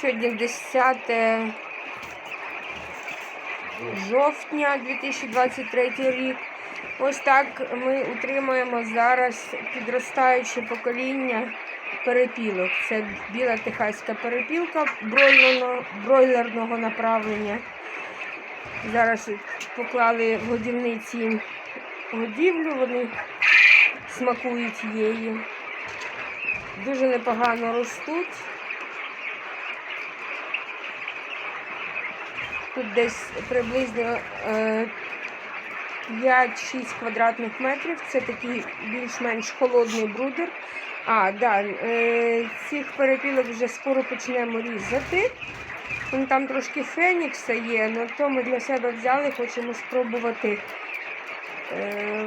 Сьогодні 10 жовтня 2023 рік. Ось так ми утримуємо зараз підростаюче покоління перепілок. Це біла техаська перепілка бройлерного, направлення. Зараз поклали в годівниці годівлю, вони смакують її. Дуже непогано ростуть. Тут десь приблизно е, 5-6 квадратних метрів. Це такий більш-менш холодний брудер. А, да, е, цих перепілок вже скоро почнемо різати. Вон там трошки фенікса є, але то ми для себе взяли, хочемо спробувати, е,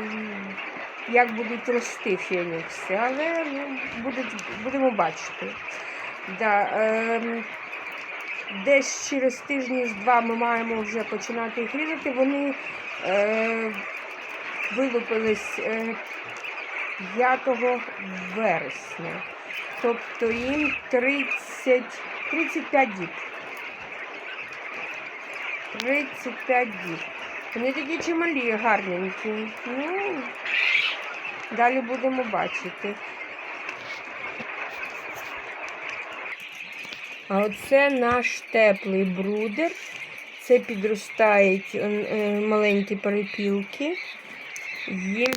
як будуть рости фенікси. Але ну, будемо бачити. Да, е, десь через тижні з два ми маємо вже починати їх різати. Вони е, вилупились е, 5 вересня. Тобто їм 30, 35 діб. 35 діб. Вони такі чималі, гарненькі. Ну, далі будемо бачити. А оце наш теплий брудер. Це підростають е, маленькі перепілки. Їм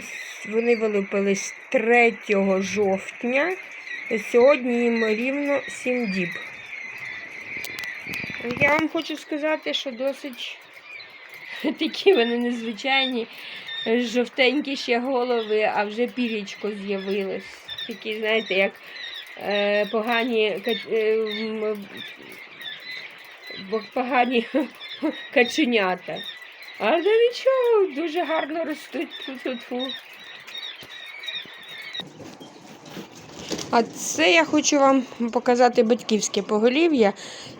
вони вилупились 3 жовтня. Сьогодні їм рівно 7 діб. Я вам хочу сказати, що досить такі вони незвичайні, жовтенькі ще голови, а вже пірічко з'явилось. Такі, знаєте, як е, погані, ка- е, бо- погані каченята. Але нічого, дуже гарно ростуть. Тьфу-тьфу-тьфу. А це я хочу вам показати батьківське поголів'я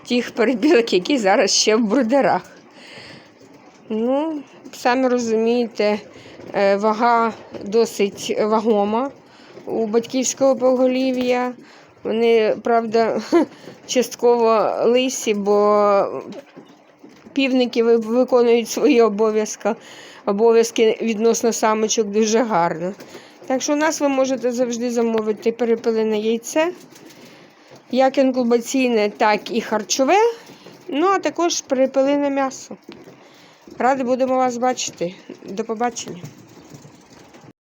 тих перебілок, які зараз ще в брудерах. Ну, самі розумієте, е, вага досить вагома у батьківського поголів'я. Вони, правда, частково лисі, бо півники виконують свої обов'язки, обов'язки відносно самочок дуже гарно. Так що у нас ви можете завжди замовити перепилене яйце, як інкубаційне, так і харчове, ну а також перепилене м'ясо. Раді будемо вас бачити. До побачення.